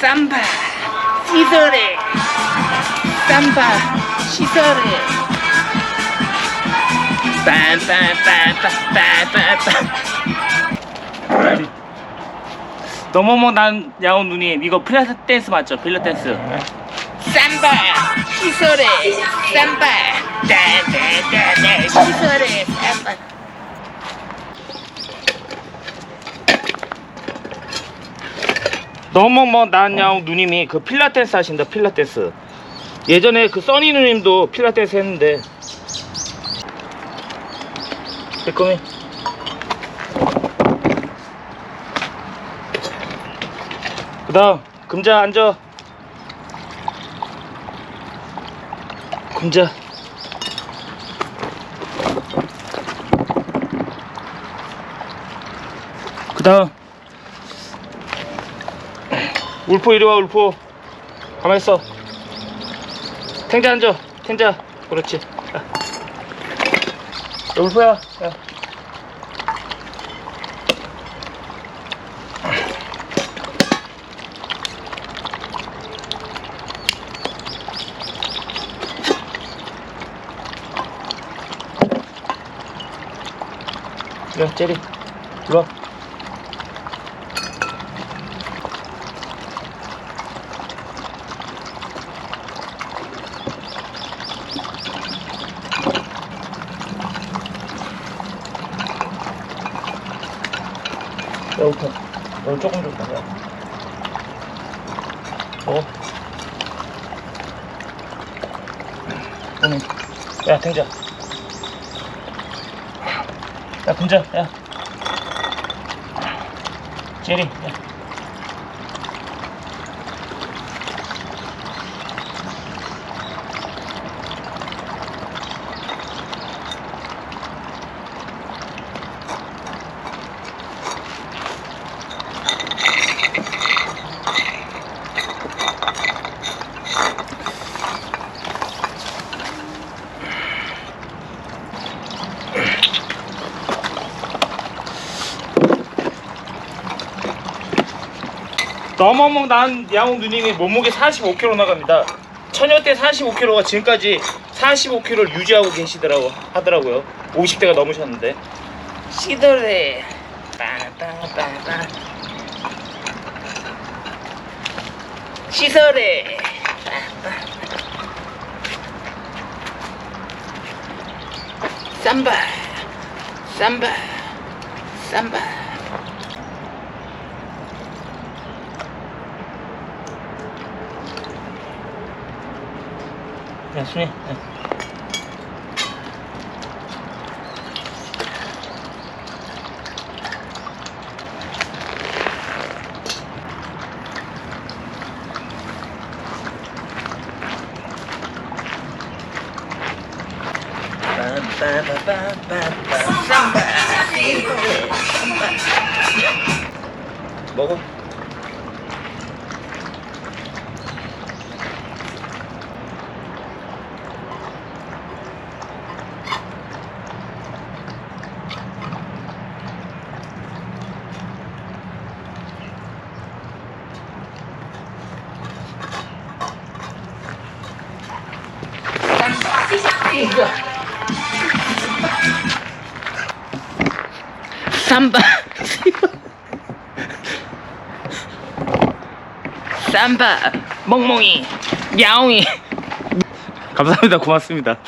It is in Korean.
삼바 시설에. 삼바 시설에. 빰빰빰빰빰빰빰 너무뭐 난 야옹 누님 이거 필라테스 댄스 맞죠? 필라테스 삼바 시설에. 삼바. 따따따따 시설에. 삼바 너무 뭐 난야옹 누님이 그 필라테스 하신다 필라테스. 예전에 그 써니 누님도 필라테스 했는데. 빼꼼이 그 다음 금자 앉아. 금자. 그 다음 울포 이리 와 울포. 가만히 있어. 탱자 앉아. 탱자. 그렇지. 야. 야, 울포야. 야. 야 제리. 이리 와 야, 울포. 너 조금 좀 먹어. 먹어. 응. 야, 등자. 야, 분자. 야. 제리. 야. 너무너무 난 양홍 누님이 몸무게 45kg 나갑니다. 처녀 때 45kg가 지금까지 45kg를 유지하고 계시더라고 하더라고요. 50대가 넘으셨는데. 시도래. 빠빠빠빠. 시설에. 삼바. 삼바. 삼바. 야, 순이. 야. 먹어. 삼바. 삼바. 멍멍이. 야옹이. 감사합니다. 고맙습니다